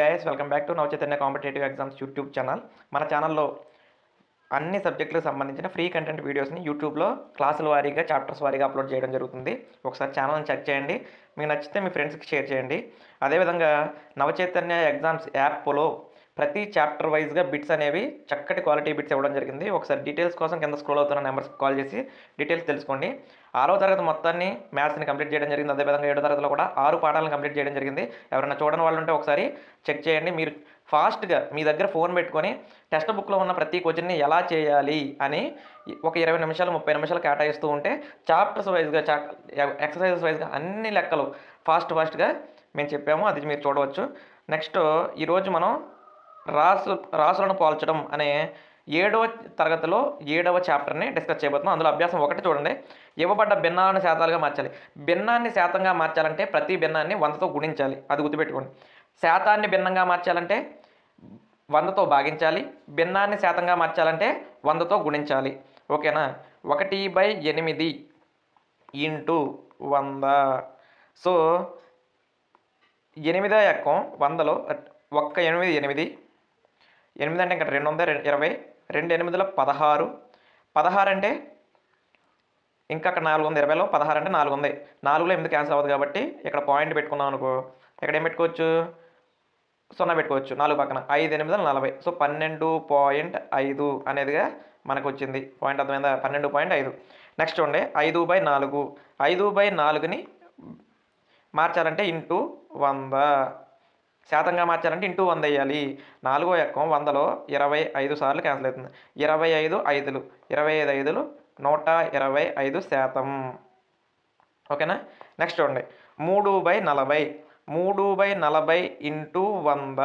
Hi guys welcome back to Nava Chaitanya competitive exams YouTube channel మన ఛానల్లో అన్ని సబ్జెక్టులకు సంబంధించిన ఫ్రీ కంటెంట్ వీడియోస్ని యూట్యూబ్లో క్లాసుల వారీగా చాప్టర్స్ వారీగా అప్లోడ్ చేయడం జరుగుతుంది. ఒకసారి ఛానల్ని చెక్ చేయండి. మీకు నచ్చితే మీ ఫ్రెండ్స్కి షేర్ చేయండి. అదేవిధంగా నవచైతన్య ఎగ్జామ్స్ యాప్లో ప్రతి చాప్టర్ వైజ్గా బిట్స్ అనేవి చక్కటి క్వాలిటీ బిట్స్ ఇవ్వడం జరిగింది. ఒకసారి డీటెయిల్స్ కోసం కింద స్క్రోల్ అవుతున్న నెంబర్స్కి కాల్ చేసి డీటెయిల్స్ తెలుసుకోండి. ఆరో తరగతి మొత్తాన్ని మ్యాథ్స్ని కంప్లీట్ చేయడం జరిగింది. అదేవిధంగా ఏడో తరగతిలో కూడా ఆరు పాఠాలను కంప్లీట్ చేయడం జరిగింది. ఎవరైనా చూడని వాళ్ళు ఉంటే ఒకసారి చెక్ చేయండి. మీరు ఫాస్ట్గా మీ దగ్గర ఫోన్ పెట్టుకొని టెక్స్ట్ బుక్లో ఉన్న ప్రతి క్వశ్చన్ని ఎలా చేయాలి అని ఒక ఇరవై నిమిషాలు ముప్పై నిమిషాలు కేటాయిస్తూ ఉంటే చాప్టర్స్ వైజ్గా చా ఎక్సర్సైజెస్ వైజ్గా అన్ని లెక్కలు ఫాస్ట్ ఫాస్ట్గా మేము చెప్పాము. అది మీరు చూడవచ్చు. నెక్స్ట్ ఈరోజు మనం రాసు రాసులను పోల్చడం అనే ఏడవ తరగతిలో ఏడవ చాప్టర్ని డిస్కస్ చేయబోతున్నాం. అందులో అభ్యాసం ఒకటి చూడండి. ఇవ్వబడ్డ భిన్నాలను శాతాలుగా మార్చాలి. భిన్నాన్ని శాతంగా మార్చాలంటే ప్రతి భిన్నాన్ని వందతో గుణించాలి. అది గుర్తుపెట్టుకోండి. శాతాన్ని భిన్నంగా మార్చాలంటే వందతో భాగించాలి. భిన్నాన్ని శాతంగా మార్చాలంటే వందతో గుణించాలి. ఓకేనా? ఒకటి బై ఎనిమిది ఇంటూ వంద. సో ఎనిమిదో ఎక్కం వందలో ఒక్క ఎనిమిది ఎనిమిది. ఎనిమిది అంటే ఇంకా రెండు వందల ఇరవై. రెండు ఎనిమిదిలో పదహారు. పదహారు అంటే ఇంకా అక్కడ నాలుగు ఉంది ఇరవైలో పదహారు అంటే నాలుగు ఉంది నాలుగులో ఎనిమిది క్యాన్సిల్ అవ్వదు కాబట్టి ఇక్కడ పాయింట్ పెట్టుకున్నాం అనుకో. ఇక్కడ ఏం పెట్టుకోవచ్చు? సున్నా పెట్టుకోవచ్చు నాలుగు పక్కన. ఐదు ఎనిమిది నలభై. సో పన్నెండు పాయింట్ ఐదు అనేదిగా మనకు వచ్చింది. పాయింట్ అర్థమైందా? పన్నెండు పాయింట్ ఐదు. నెక్స్ట్ చూడండి. ఐదు బై నాలుగు. ఐదు బై నాలుగుని మార్చాలంటే ఇంటూ వంద. శాతంగా మార్చాలంటే ఇంటూ వంద వేయాలి. నాలుగో ఎక్కం వందలో ఇరవై ఐదు సార్లు క్యాన్సిల్ అవుతుంది. ఇరవై ఐదు ఐదులు. ఇరవై ఐదు ఐదులు నూట ఇరవై ఐదు శాతం. ఓకేనా? నెక్స్ట్ చూడండి. మూడు బై నలభై. మూడు బై నలభై ఇంటూ వంద.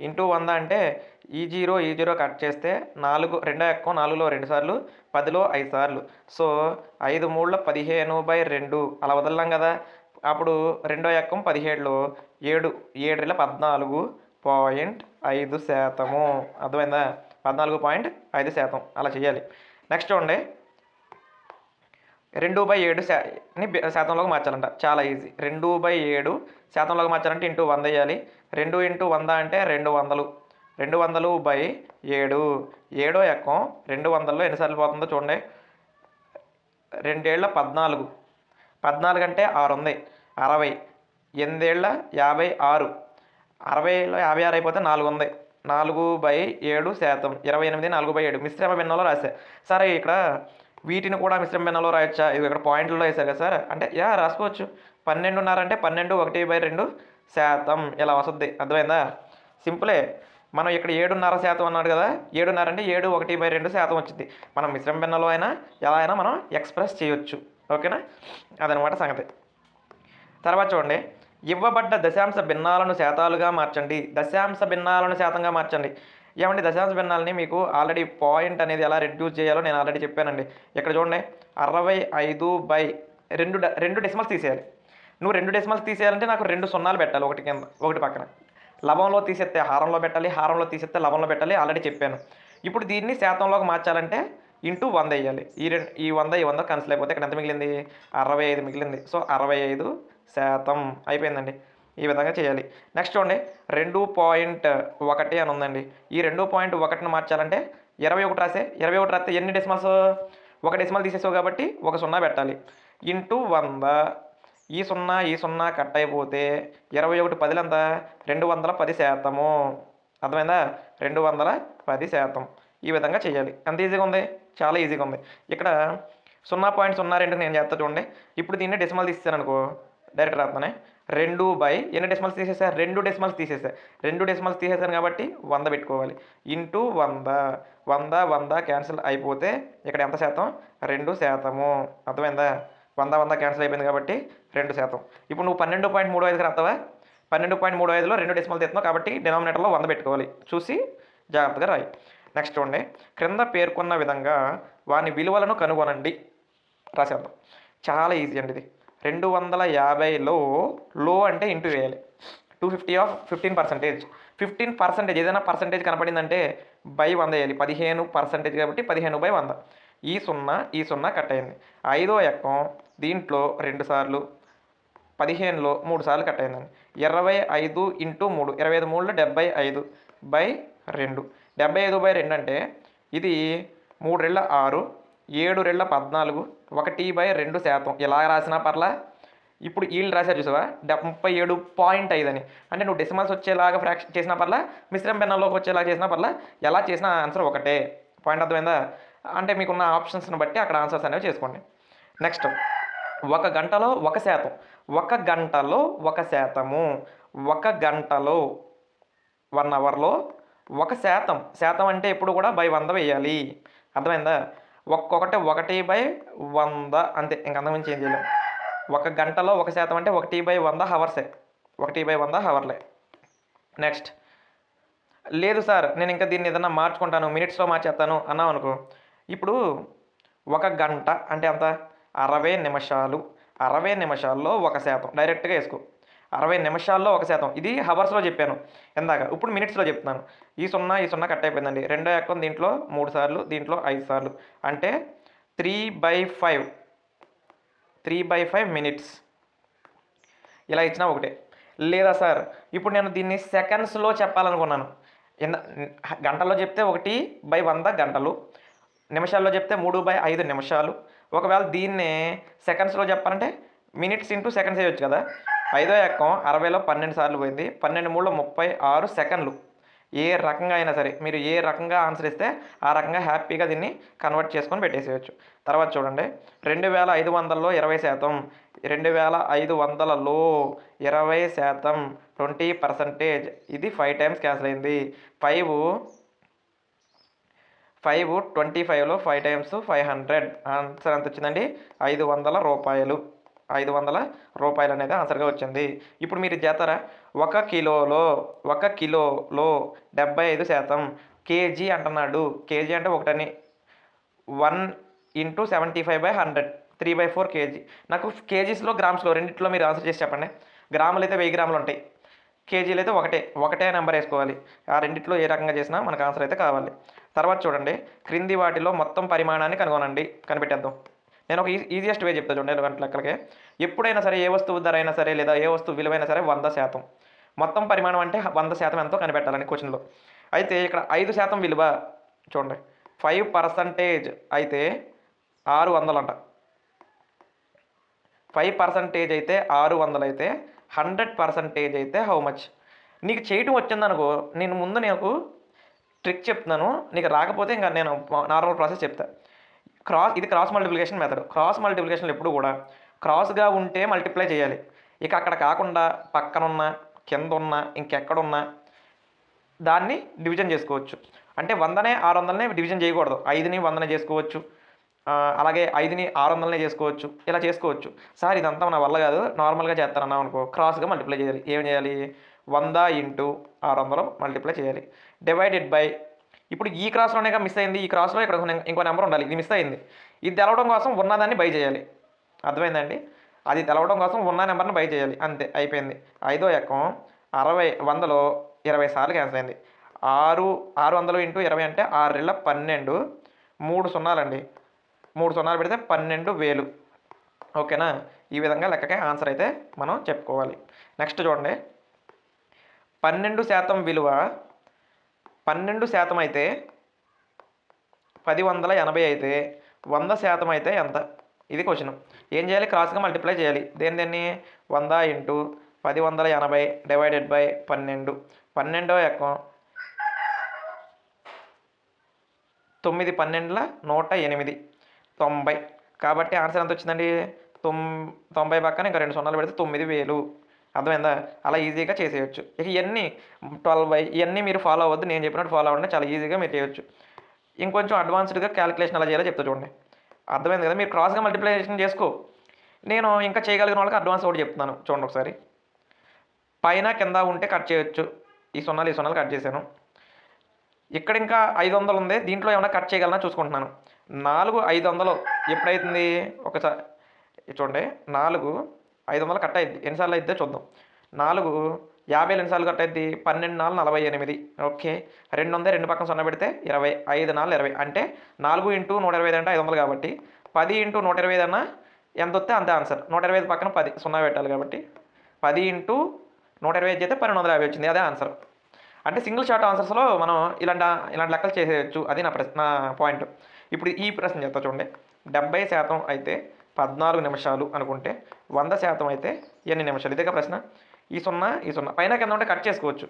ఇంటూ వంద అంటే ఈ జీరో ఈ జీరో కట్ చేస్తే నాలుగు రెండో ఎక్కువ నాలుగులో రెండు సార్లు పదిలో ఐదు సార్లు. సో ఐదు మూడులో పదిహేను బై రెండు. అలా వదలలాం కదా. అప్పుడు రెండో ఎక్కం పదిహేడులో ఏడు ఏడులో పద్నాలుగు పాయింట్ ఐదు శాతము. అర్థమైందా? పద్నాలుగు పాయింట్ ఐదు శాతం. అలా చేయాలి. నెక్స్ట్ చూడండి రెండు బై ఏడు శాని శాతంలోకి మార్చాలంట. చాలా ఈజీ. రెండు బై ఏడు శాతంలోకి మార్చాలంటే ఇంటూ వంద వేయాలి. రెండు ఇంటూ వంద అంటే రెండు వందలు. రెండు వందలు బై ఏడు. ఏడో ఎక్కం రెండు వందల్లో ఎన్నిసార్లు పోతుందో చూడండి. రెండేళ్ళ పద్నాలుగు. పద్నాలుగు అంటే ఆరు ఉంది అరవై. ఎనిమిదేళ్ళ యాభై ఆరు. అరవైలో యాభై ఆరు అయిపోతే నాలుగు ఉంది నాలుగు బై ఏడు శాతం. ఇరవై ఎనిమిది నాలుగు బై ఏడు. మిశ్రమ భిన్నంలో రాశా. సరే ఇక్కడ వీటిని కూడా మిశ్రమ భిన్నంలో రాయొచ్చా? ఇది ఇక్కడ పాయింట్లలో వేసారు కదా సార్. అంటే యా రాసుకోవచ్చు. పన్నెండున్నర అంటే పన్నెండు ఒకటి బై రెండు శాతం. ఇలా వస్తుంది. అర్థమైందా? సింపులే. మనం ఇక్కడ ఏడున్నర శాతం అన్నాడు కదా. ఏడున్నర అంటే ఏడు ఒకటి బై రెండు శాతం వచ్చింది. మనం మిశ్రమ భిన్నంలో అయినా ఎలా అయినా మనం ఎక్స్ప్రెస్ చేయొచ్చు. ఓకేనా? అదనమాట సంగతి. తర్వాత చూడండి. ఇవ్వబడ్డ దశాంశ భిన్నాలను శాతాలుగా మార్చండి. దశాంశ భిన్నాలను శాతంగా మార్చండి. ఏమండి? దశాంశ భిన్నాలని మీకు ఆల్రెడీ పాయింట్ అనేది ఎలా రెడ్యూస్ చేయాలో నేను ఆల్రెడీ చెప్పానండి. ఇక్కడ చూడండి. అరవై ఐదు బై రెండు డ- రెండు డెసిమల్స్ తీసేయాలి. నువ్వు రెండు డెసిమల్స్ తీసేయాలంటే నాకు రెండు సున్నాలు పెట్టాలి ఒకటి కింద ఒకటి పక్కన. లవంలో తీసేస్తే హారంలో పెట్టాలి హారంలో తీసేస్తే లవంలో పెట్టాలి ఆల్రెడీ చెప్పాను. ఇప్పుడు దీన్ని శాతంలోకి మార్చాలంటే ఇంటూ వంద వేయాలి. ఈ రెండు ఈ వంద ఈ వంద కన్సిల్ అయిపోతే ఇక్కడ ఎంత మిగిలింది? అరవై ఐదు మిగిలింది. సో అరవై ఐదు శాతం అయిపోయిందండి. ఈ విధంగా చేయాలి. నెక్స్ట్ చూడండి. రెండు పాయింట్ ఒకటి అని ఉందండి. ఈ రెండు పాయింట్ ఒకటిని మార్చాలంటే ఇరవై ఒకటి రాసే ఇరవై ఒకటి రాస్తే ఎన్ని డెసిమల్స్? ఒక డెసిమల్ తీసేసావు కాబట్టి ఒక సున్నా పెట్టాలి. ఇంటూ వంద. ఈ సున్నా ఈ సున్నా కట్ అయిపోతే ఇరవై ఒకటి పదిలంతా రెండు వందల పది శాతము. అర్థమైందా? రెండు వందల పది శాతం. ఈ విధంగా చేయాలి. ఎంత ఈజీగా ఉంది? చాలా ఈజీగా ఉంది. ఇక్కడ సున్నా పాయింట్ సున్నా రెండు నేను చేస్తా చూడండి. ఇప్పుడు దీన్ని డెసిమల్ తీస్తాను అనుకో డైరెక్ట్ రాస్తానే రెండు బై ఎన్ని డెసిమల్స్ తీసేసా రెండు డెసిమల్స్ తీసేసారు రెండు డెసిమల్స్ తీసేసాను కాబట్టి వంద పెట్టుకోవాలి. ఇంటూ వంద. వంద వంద క్యాన్సిల్ అయిపోతే ఇక్కడ ఎంత శాతం? రెండు శాతము. అర్థమైందా? వంద వంద క్యాన్సిల్ అయిపోయింది కాబట్టి రెండు శాతం. ఇప్పుడు నువ్వు పన్నెండు పాయింట్ మూడు ఐదుకి రాస్తావా? పన్నెండు పాయింట్ మూడు ఐదులో రెండు డెసిమల్ తెస్తున్నావు కాబట్టి డినామినేటర్లో వంద పెట్టుకోవాలి. చూసి జాగ్రత్తగా రాయి. నెక్స్ట్ చూడండి. క్రింద పేర్కొన్న విధంగా వాని విలువలను కనుగొనండి. రాసేద్దాం. చాలా ఈజీ అండి ఇది. రెండు వందల యాభైలో లో అంటే ఇంటూ వేయాలి. Two fifty of fifteen percentage. Fifteen percentage ఏదైనా పర్సెంటేజ్ కనపడిందంటే బై వంద వేయాలి. పదిహేను పర్సెంటేజ్ కాబట్టి పదిహేను బై వంద. ఈ సున్నా ఈ సున్నా కట్ అయింది. ఐదో ఎక్కం దీంట్లో రెండు సార్లు పదిహేనులో మూడు సార్లు కట్ అయిందండి. ఇరవై ఐదు ఇంటూ మూడు ఇరవై ఐదు మూడులో డెబ్బై ఐదు బై రెండు. డెబ్బై ఐదు బై రెండు అంటే ఇది మూడు రెళ్ళ ఆరు ఏడు రెండు పద్నాలుగు ఒకటి బై రెండు శాతం. ఇలా రాసినా పర్లా. ఇప్పుడు ఈల్డ్ రాశారు చూసావా? డెబ్బై ముప్పై ఏడు పాయింట్ ఐదు అని అంటే నువ్వు డెసిమల్స్ వచ్చేలాగా ఫ్రాక్షన్ చేసినా పర్లా మిశ్రమ భిన్నంలోకి వచ్చేలాగా చేసినా పర్లా ఎలా చేసినా ఆన్సర్ ఒకటే. పాయింట్ అర్థమైందా? అంటే మీకున్న ఆప్షన్స్ని బట్టి అక్కడ ఆన్సర్స్ అనేవి చేసుకోండి. నెక్స్ట్ ఒక గంటలో ఒక శాతం. ఒక గంటలో ఒక శాతము. ఒక గంటలో వన్ అవర్లో ఒక శాతం. శాతం అంటే ఎప్పుడు కూడా బై వంద వేయాలి. అర్థమైందా? ఒక్కొక్కటి ఒకటి బై వంద అంతే. ఇంక అంతకుమించి ఏం ఒక గంటలో ఒక శాతం అంటే ఒకటి బై వంద హవర్సే. ఒకటి బై వంద హవర్లే. నెక్స్ట్. లేదు సార్ నేను ఇంకా దీన్ని ఏదన్నా మార్చుకుంటాను మినిట్స్లో మార్చేస్తాను అన్నాం అనుకో. ఇప్పుడు ఒక గంట అంటే అంత అరవై నిమిషాలు. అరవై నిమిషాల్లో ఒక శాతం. డైరెక్ట్గా వేసుకో. అరవై నిమిషాల్లో ఒక శాతం. ఇది హవర్స్లో చెప్పాను. ఇందాక ఇప్పుడు మినిట్స్లో చెప్తున్నాను. ఈ సున్నా ఈ సున్నా కట్ అయిపోయిందండి. రెండో ఎక్కం దీంట్లో మూడు సార్లు దీంట్లో ఐదు సార్లు. అంటే three by five. Three by five minutes. ఇలా ఇచ్చినా ఒకటే. లేదా సార్ ఇప్పుడు నేను దీన్ని సెకండ్స్లో చెప్పాలనుకున్నాను. ఎన్న గంటల్లో చెప్తే ఒకటి బై వంద గంటలు. నిమిషాల్లో చెప్తే మూడు బై ఐదు నిమిషాలు. ఒకవేళ దీన్నే సెకండ్స్లో చెప్పాలంటే మినిట్స్ ఇంటూ సెకండ్స్ వేయచ్చు కదా. ఐదో ఎక్కం అరవైలో పన్నెండు సార్లు పోయింది. పన్నెండు మూడులో ముప్పై ఆరు సెకండ్లు. ఏ రకంగా అయినా సరే మీరు ఏ రకంగా ఆన్సర్ ఇస్తే ఆ రకంగా హ్యాపీగా దీన్ని కన్వర్ట్ చేసుకొని పెట్టేసేయచ్చు. తర్వాత చూడండి. రెండు వేల ఐదు వందలలో ఇరవై శాతం. రెండు వేల ఐదు వందలలో ఇరవై శాతం. ట్వంటీ పర్సంటేజ్ ఇది ఫైవ్ టైమ్స్ క్యాన్సిల్ అయింది. ఫైవ్ ఫైవ్ ట్వంటీ ఫైవ్లో five times five hundred answer ఎంత వచ్చిందండి? ఐదు వందల రూపాయలు. ఐదు వందల రూపాయలు అనేది ఆన్సర్గా వచ్చింది. ఇప్పుడు మీరు చేస్తారా ఒక కిలోలో ఒక కిలోలో డెబ్బై ఐదు శాతం కేజీ అంటున్నాడు. కేజీ అంటే ఒకటని. One into seventy five by hundred. Three by four KG. నాకు కేజీస్లో గ్రామ్స్లో రెండింటిలో మీరు ఆన్సర్ చేసి చెప్పండి. గ్రాములు అయితే వెయ్యి గ్రాములు ఉంటాయి. కేజీలు అయితే ఒకటే. ఒకటే నెంబర్ వేసుకోవాలి. ఆ రెండిట్లో ఏ రకంగా చేసినా మనకు ఆన్సర్ అయితే కావాలి. తర్వాత చూడండి. క్రింది వాటిలో మొత్తం పరిమాణాన్ని కనుగొనండి. కనిపెట్టేద్దాం. నేను ఒక ఈజియెస్ట్ వే చెప్తా చూడండి గంటల లెక్కలకే. ఎప్పుడైనా సరే ఏ వస్తువు ధర అయినా సరే లేదా ఏ వస్తువు విలువైనా సరే వంద శాతం. మొత్తం పరిమాణం అంటే వంద శాతం ఎంతో కనిపెట్టాలని క్వశ్చన్లో. అయితే ఇక్కడ ఐదు శాతం విలువ చూడండి. ఫైవ్ పర్సంటేజ్ అయితే ఆరు వందలంట. ఫైవ్ పర్సంటేజ్ అయితే ఆరు వందలు అయితే హండ్రెడ్ పర్సంటేజ్ అయితే హౌ మచ్? నీకు చేయటం వచ్చిందనుకో నేను ముందు నీకు ట్రిక్ చెప్తున్నాను. నీకు రాకపోతే ఇంకా నేను నార్మల్ ప్రాసెస్ చెప్తా. క్రాస్ ఇది cross multiplication method cross multiplication ఎప్పుడు కూడా క్రాస్గా ఉంటే మల్టిప్లై చేయాలి. ఇక అక్కడ కాకుండా పక్కనున్న కింద ఉన్న ఇంకెక్కడున్నా దాన్ని డివిజన్ చేసుకోవచ్చు. అంటే వందనే ఆరు వందలనే డివిజన్ చేయకూడదు. ఐదుని వందనే చేసుకోవచ్చు. అలాగే ఐదుని ఆరు వందలనే చేసుకోవచ్చు. ఇలా చేసుకోవచ్చు. సార్ ఇదంతా నా వల్ల కాదు. నార్మల్గా చేస్తానన్నాం అనుకో క్రాస్గా మల్టిప్లై చేయాలి. ఏం చేయాలి? వంద ఇంటూ ఆరు వందలు మల్టిప్లై చేయాలి. డివైడెడ్ బై ఇప్పుడు ఈ క్రాస్లోనే మిస్ అయింది ఈ క్రాస్లో ఇక్కడ ఇంకో నెంబర్ ఉండాలి. ఇది మిస్ అయింది. ఇది తెలవడం కోసం ఉన్నదాన్ని బై చేయాలి. అర్థమైందండి? అది తెలవడం కోసం ఉన్న నెంబర్ని బై చేయాలి. అంతే అయిపోయింది. ఐదో ఎక్కం అరవై వందలో ఇరవై సార్లు క్యాన్సిల్ అయింది. ఆరు ఆరు వందలు ఇంటూ ఇరవై అంటే ఆరు రెళ్ళ పన్నెండు మూడు సున్నాలండి. మూడు సున్నాలు పెడితే పన్నెండు వేలు. ఓకేనా? ఈ విధంగా లెక్కకే ఆన్సర్ అయితే మనం చెప్పుకోవాలి. నెక్స్ట్ చూడండి. పన్నెండు శాతం విలువ పన్నెండు శాతం అయితే పది వందల ఎనభై అయితే వంద శాతం అయితే ఎంత? ఇది క్వశ్చన్ ఏం చేయాలి? క్రాస్గా మల్టిప్లై చేయాలి. దేని దేన్ని? వంద ఇంటూ పది వందల ఎనభై డివైడెడ్ బై పన్నెండు. పన్నెండో ఎక్కం తొమ్మిది పన్నెండుల నూట ఎనిమిది. తొంభై. కాబట్టి ఆన్సర్ ఎంత వచ్చిందండి? తొం తొంభై పక్కన ఇంకా రెండు సున్నాలు పెడితే తొమ్మిది వేలు. అర్థమైందా? అలా ఈజీగా చేసేయచ్చు. ఇక ఇవన్నీ ట్వెల్వ్ బై ఇవన్నీ మీరు ఫాలో అవ్వద్దు. నేను చెప్పినట్టు ఫాలో అవ్వండి. చాలా ఈజీగా మీరు చేయొచ్చు. ఇంకొంచెం అడ్వాన్స్డ్గా క్యాలిక్యులేషన్ ఎలా చేయాలో చెప్తా చూడండి. అర్థమైంది కదా? మీరు క్రాస్గా మల్టిప్లికేషన్ చేసుకో. నేను ఇంకా చేయగలిగిన వాళ్ళకి అడ్వాన్స్ కూడా చెప్తున్నాను. చూడండి ఒకసారి. పైన కింద ఉంటే కట్ చేయొచ్చు. ఈ సున్నాలు ఈ సున్నాలు కట్ చేశాను. ఇక్కడ ఇంకా ఐదు వందలు ఉంది. దీంట్లో ఏమైనా కట్ చేయగలనా చూసుకుంటున్నాను. నాలుగు ఐదు వందలు ఎప్పుడైతుంది? ఒకసారి చూడండి. నాలుగు ఐదు వందలు కట్ అయింది ఎన్నిసార్లు అయితే చూద్దాం. నాలుగు యాభై ఎన్నిసార్లు కట్ అయింది పన్నెండు నాలుగు నలభై ఎనిమిది. ఓకే. రెండు వందలు రెండు పక్కన సున్నా పెడితే ఇరవై. ఐదు నాలుగు ఇరవై. అంటే నాలుగు ఇంటూ నూట ఇరవై ఐదు అంటే ఐదు వందలు కాబట్టి పది ఇంటూ నూట ఇరవై ఐదు అన్న ఎంత వస్తే అంతే ఆన్సర్. నూట ఇరవై ఐదు పక్కన పది సున్నా పెట్టాలి కాబట్టి పది ఇంటూ నూట ఇరవై ఐదు చేస్తే పన్నెండు వందల యాభై వచ్చింది. అదే ఆన్సర్. అంటే సింగిల్ షార్ట్ ఆన్సర్స్లో మనం ఇలాంటి ఇలాంటి లెక్కలు చేసేయచ్చు. అది నా ప్రశ్న పాయింట్. ఇప్పుడు ఈ ప్రశ్న చెప్తా చూడండి. డెబ్బై శాతం అయితే పద్నాలుగు నిమిషాలు అనుకుంటే వంద శాతం అయితే ఎన్ని నిమిషాలు? ఇదే ప్రశ్న. ఈ సున్నా ఈ సున్నా. పైన కింద ఉంటే కట్ చేసుకోవచ్చు.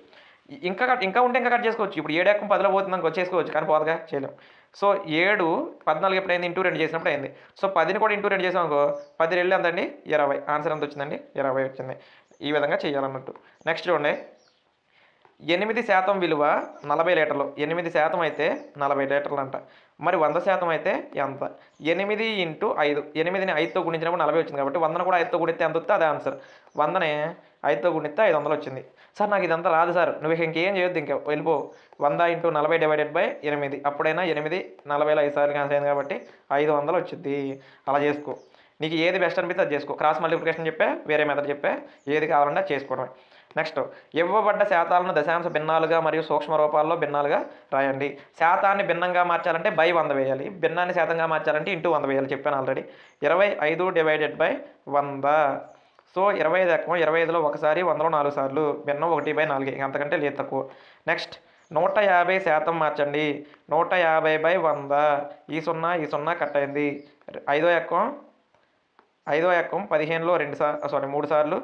ఇంకా కట్ ఇంకా ఉంటే ఇంకా కట్ చేసుకోవచ్చు. ఇప్పుడు ఏడు ఎక్కం పదిలో పోతుంది అనుకో చేసుకోవచ్చు కానీ పోదుగా చేయలేం. సో ఏడు పద్నాలుగు ఎప్పుడైంది ఇంటూ రెండు చేసినప్పుడు అయింది. సో పదిని కూడా ఇంటూ రెండు చేసాం అనుకో పది రెండు ఎంతండి? ఇరవై. ఆన్సర్ ఎంత వచ్చిందండి? ఇరవై వచ్చింది. ఈ విధంగా చేయాలన్నట్టు. నెక్స్ట్ చూడండి. ఎనిమిది శాతం విలువ నలభై లీటర్లు. ఎనిమిది శాతం అయితే నలభై లీటర్లు అంట మరి వంద శాతం అయితే ఎంత? ఎనిమిది ఇంటూ ఐదు. ఎనిమిదిని ఐదుతో గుణించినప్పుడు నలభై వచ్చింది కాబట్టి వందను కూడా ఐదుతో గుణిస్తే ఎంత వస్తే అదే ఆన్సర్. వందని ఐదుతో గుణిస్తే ఐదు వందలు వచ్చింది. సార్ నాకు ఇదంతా రాదు సార్. నువ్వు ఇంకేం చేయొద్దు ఇంకా. వెళ్ళిపో. వంద ఇంటూ నలభై డివైడెడ్ బై ఎనిమిది. అప్పుడైనా ఎనిమిది నలభైలో ఐదు సార్లు క్యాన్సల్ అయింది కాబట్టి ఐదు వందలు వచ్చింది. అలా చేసుకో. నీకు ఏది బెస్ట్ అనిపిస్తే అది చేసుకో. క్రాస్ మల్టిప్లికేషన్ చెప్పే వేరే మెథడ్ చెప్పే. ఏది కావాలన్నా చేసుకోవడమే. నెక్స్ట్ ఇవ్వబడ్డ శాతాలను దశాంశ భిన్నాలుగా మరియు సూక్ష్మ రూపాల్లో భిన్నాలుగా రాయండి. శాతాన్ని భిన్నంగా మార్చాలంటే బై వంద వేయాలి. భిన్నాన్ని శాతంగా మార్చాలంటే ఇంటూ వంద వేయాలి. చెప్పాను ఆల్రెడీ ఇరవై ఐదు డివైడెడ్ బై వంద. సో ఇరవై ఐదు ఎక్కం ఇరవై ఐదులో ఒకసారి వందలో నాలుగు సార్లు. భిన్నం ఒకటి బై నాలుగు. అంతకంటే లేదు తక్కువ. నెక్స్ట్ నూట యాభై శాతం మార్చండి. నూట యాభై బై వంద. ఈ సున్నా ఈ సున్నా కట్ అయింది. ఐదో ఎక్కం ఐదో ఎక్కం పదిహేనులో రెండు సార్ సారీ మూడు సార్లు.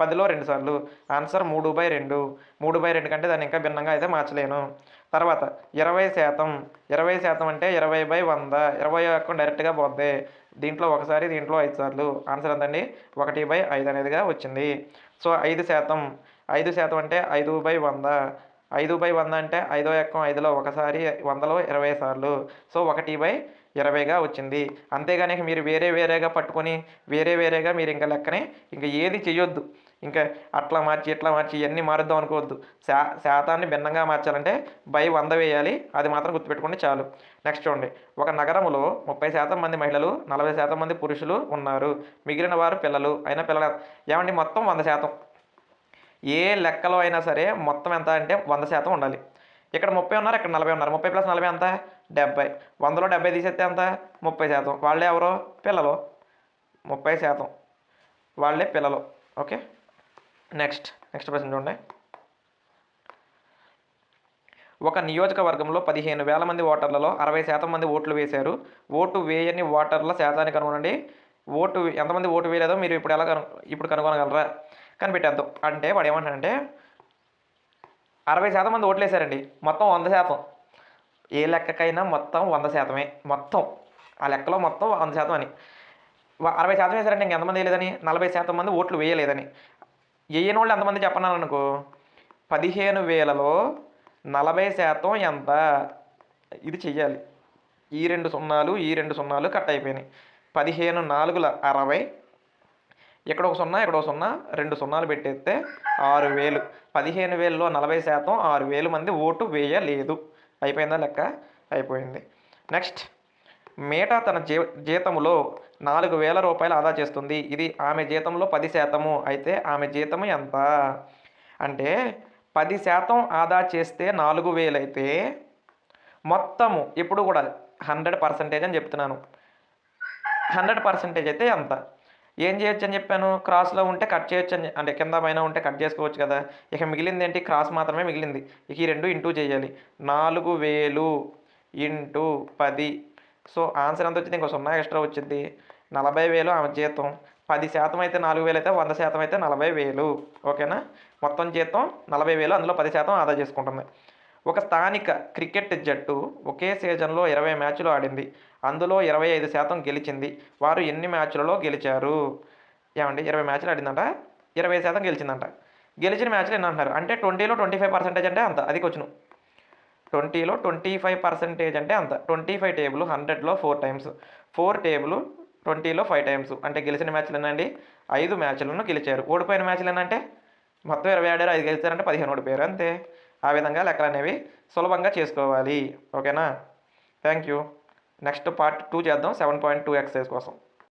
పదిలో రెండు సార్లు. ఆన్సర్ మూడు బై రెండు. మూడు బై రెండు కంటే దాన్ని ఇంకా భిన్నంగా అయితే మార్చలేను. తర్వాత ఇరవై శాతం. ఇరవై శాతం అంటే ఇరవై బై వంద. ఇరవై ఒక్క డైరెక్ట్గా పోద్ది. దీంట్లో ఒకసారి దీంట్లో ఐదు సార్లు. ఆన్సర్ ఎంతండి? ఒకటి బై ఐదు అనేదిగా వచ్చింది. సో ఐదు శాతం. ఐదు శాతం అంటే ఐదు బై వంద. ఐదు బై వంద అంటే ఐదో ఎక్కం ఐదులో ఒకసారి వందలో ఇరవై సార్లు. సో ఒకటి బై ఇరవైగా వచ్చింది. అంతేగాని మీరు వేరే వేరేగా పట్టుకొని వేరే వేరేగా మీరు ఇంకా లెక్కనే ఇంకా ఏది చేయొద్దు ఇంకా అట్లా మార్చి ఇట్లా మార్చి ఇవన్నీ మారుద్దాం అనుకోవద్దు. శా శాతాన్ని భిన్నంగా మార్చాలంటే బై వంద వేయాలి. అది మాత్రం గుర్తుపెట్టుకోండి చాలు. నెక్స్ట్ చూడండి. ఒక నగరంలో ముప్పై శాతం మంది మహిళలు నలభై శాతం మంది పురుషులు ఉన్నారు. మిగిలిన వారు పిల్లలు. అయినా పిల్లలు ఏమండి? మొత్తం వంద శాతం. ఏ లెక్కలో అయినా సరే మొత్తం ఎంత అంటే వంద శాతం ఉండాలి. ఇక్కడ ముప్పై ఉన్నారు ఇక్కడ నలభై ఉన్నారు. ముప్పై ప్లస్ నలభై ఎంత? డెబ్బై వందలో డెబ్బై తీసేస్తే ఎంత? ముప్పై శాతం. వాళ్ళే ఎవరో? పిల్లలు. ముప్పై శాతం. వాళ్ళే పిల్లలు. ఓకే? నెక్స్ట్. నెక్స్ట్ ప్రశ్న చూడండి. ఒక నియోజకవర్గంలో పదిహేను వేల మంది ఓటర్లలో అరవై శాతం మంది ఓట్లు వేశారు. ఓటు వేయని ఓటర్ల శాతాన్ని కనుగొనండి ఓటు ఎంతమంది ఓటు వేయలేదో మీరు ఇప్పుడు ఎలా కను ఇప్పుడు కనుగొనగలరా? కనిపెట్టేద్దాం. అంటే వాడు ఏమంటాడంటే అరవై శాతం మంది ఓట్లు వేశారండి. మొత్తం వంద శాతం. ఏ లెక్కకైనా మొత్తం వంద శాతమే. మొత్తం. ఆ లెక్కలో మొత్తం వంద శాతం అని. అరవై శాతం వేశారంటే ఇంకెంతమంది వేయలేదని? నలభై శాతం మంది ఓట్లు వేయలేదని. వేయని వాళ్ళు ఎంతమంది చెప్పన్నాను అనుకో పదిహేను వేలలో నలభై శాతం ఎంత? ఇది చెయ్యాలి. ఈ రెండు సున్నాలు ఈ రెండు సున్నాలు కట్ అయిపోయినాయి. పదిహేను నాలుగుల అరవై. ఇక్కడ ఒక సున్నా ఇక్కడ ఒక సున్నా రెండు సున్నాలు పెట్టేస్తే ఆరు వేలు. పదిహేను వేలలో నలభై శాతం ఆరు వేలు మంది ఓటు వేయలేదు. అయిపోయిందా లెక్క? అయిపోయింది. నెక్స్ట్ మేటా తన జీ జీతములో నాలుగు వేల రూపాయలు ఆదా చేస్తుంది. ఇది ఆమె జీతంలో పది శాతము. అయితే ఆమె జీతము ఎంత? అంటే పది శాతం ఆదా చేస్తే నాలుగు వేలు అయితే మొత్తము ఇప్పుడు కూడా హండ్రెడ్ పర్సెంటేజ్ అని చెప్తున్నాను. హండ్రెడ్ పర్సెంటేజ్ అయితే ఎంత? ఏం చేయొచ్చు అని చెప్పాను? క్రాస్లో ఉంటే కట్ చేయొచ్చు అని అంటే కింద పైన ఉంటే కట్ చేసుకోవచ్చు కదా. ఇక మిగిలింది ఏంటి? క్రాస్ మాత్రమే మిగిలింది. ఇక ఈ రెండు ఇంటూ చేయాలి. నాలుగు వేలు ఇంటూ పది. సో ఆన్సర్ ఎంత వచ్చింది? ఇంకో సున్నా ఎక్స్ట్రా వచ్చింది. నలభై వేలు ఆమె జీతం. పది శాతం అయితే నాలుగు వేలు అయితే వంద శాతం అయితే నలభై వేలు. ఓకేనా? మొత్తం జీతం నలభై వేలు. అందులో పది శాతం ఆదా చేసుకుంటుంది. ఒక స్థానిక క్రికెట్ జట్టు ఒకే సీజన్లో ఇరవై మ్యాచ్లు ఆడింది. అందులో ఇరవై ఐదు శాతం గెలిచింది. వారు ఎన్ని మ్యాచ్లలో గెలిచారు? ఏమండి? ఇరవై మ్యాచ్లు ఆడిందంట. ఇరవై శాతం గెలిచిందంట. గెలిచిన మ్యాచ్లు ఎన్ని అంటున్నారు? అంటే ట్వంటీలో ట్వంటీ ఫైవ్ పర్సెంటేజ్ అంటే అంత. అది కొంచెం ట్వంటీలో ట్వంటీ ఫైవ్ పర్సెంటేజ్ అంటే అంత. ట్వంటీ ఫైవ్ టేబుల్ హండ్రెడ్లో ఫోర్ టైమ్స్. ఫోర్ టేబుల్ ట్వంటీలో ఫైవ్ టైమ్స్. అంటే గెలిచిన మ్యాచ్లు ఎన్నండి? ఐదు మ్యాచ్లను గెలిచారు. ఓడిపోయిన మ్యాచ్లు ఏంటంటే మొత్తం ఇరవై ఆడారు ఐదు గెలిచారంటే పదిహేను ఓడిపోయారు. అంతే. ఆ విధంగా లెక్కలు అనేవి సులభంగా చేసుకోవాలి. ఓకేనా? Thank you next part two చేద్దాం. సెవెన్ పాయింట్ టూ ఎక్సైజ్ కోసం.